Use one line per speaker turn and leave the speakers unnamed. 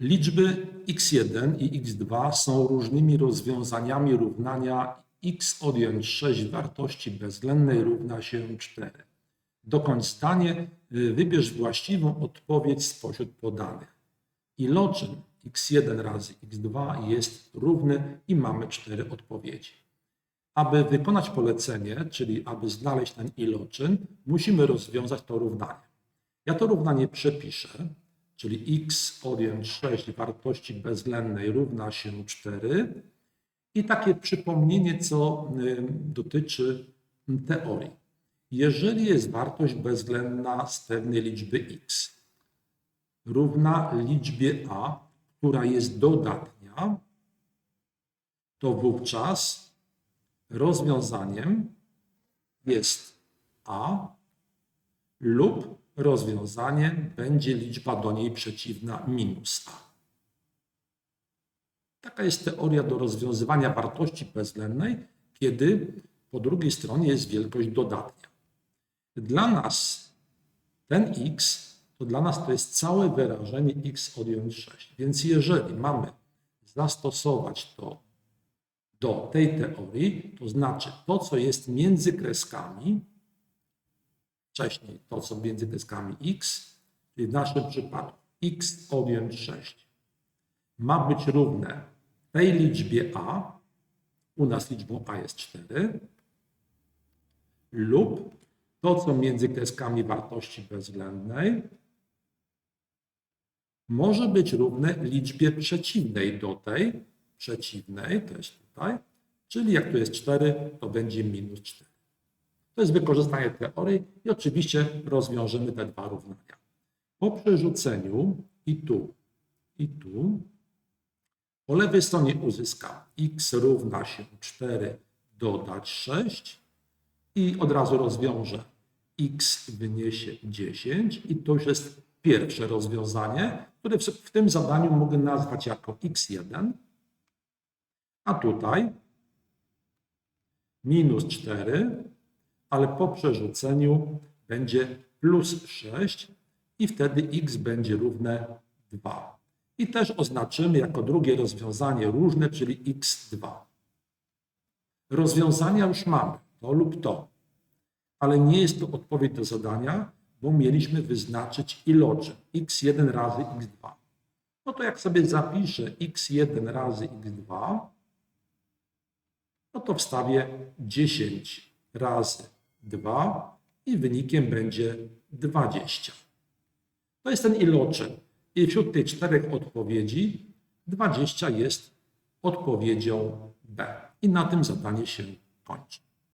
Liczby x1 i x2 są różnymi rozwiązaniami równania x odjąć 6 wartości bezwzględnej równa się 4. Dokończ zdanie, wybierz właściwą odpowiedź spośród podanych. Iloczyn x1 razy x2 jest równy i mamy cztery odpowiedzi. Aby wykonać polecenie, czyli aby znaleźć ten iloczyn, musimy rozwiązać to równanie. Ja to równanie przepiszę, czyli x odjąć 6 wartości bezwzględnej równa się 4 i takie przypomnienie, co dotyczy teorii. Jeżeli jest wartość bezwzględna z pewnej liczby x równa liczbie a, która jest dodatnia, to wówczas rozwiązaniem jest a lub rozwiązaniem będzie liczba do niej przeciwna minus a. Taka jest teoria do rozwiązywania wartości bezwzględnej, kiedy po drugiej stronie jest wielkość dodatnia. Dla nas ten x to dla nas to jest całe wyrażenie x odjąć 6. Więc jeżeli mamy zastosować to do tej teorii, to znaczy to, co jest między kreskami, wcześniej to, co między kreskami x, czyli w naszym przypadku x odjąć 6, ma być równe tej liczbie a, u nas liczbą a jest 4, lub to, co między kreskami wartości bezwzględnej, może być równe liczbie przeciwnej do tej, przeciwnej, jest tutaj, czyli jak tu jest 4, to będzie minus 4. To jest wykorzystanie teorii i oczywiście rozwiążemy te dwa równania. Po przerzuceniu i tu, i tu, po lewej stronie uzyskam x równa się 4 dodać 6 i od razu rozwiążę x wyniesie 10 i to już jest pierwsze rozwiązanie, które w, w tym zadaniu mogę nazwać jako x1, a tutaj minus 4, ale po przerzuceniu będzie plus 6 i wtedy x będzie równe 2. I też oznaczymy jako drugie rozwiązanie różne, czyli x2. Rozwiązania już mamy, to lub to, ale nie jest to odpowiedź do zadania, bo mieliśmy wyznaczyć iloczyn x1 razy x2. No to jak sobie zapiszę x1 razy x2, no to wstawię 10 razy 2 i wynikiem będzie 20. To jest ten iloczyn. I wśród tych czterech odpowiedzi 20 jest odpowiedzią B. I na tym zadanie się kończy.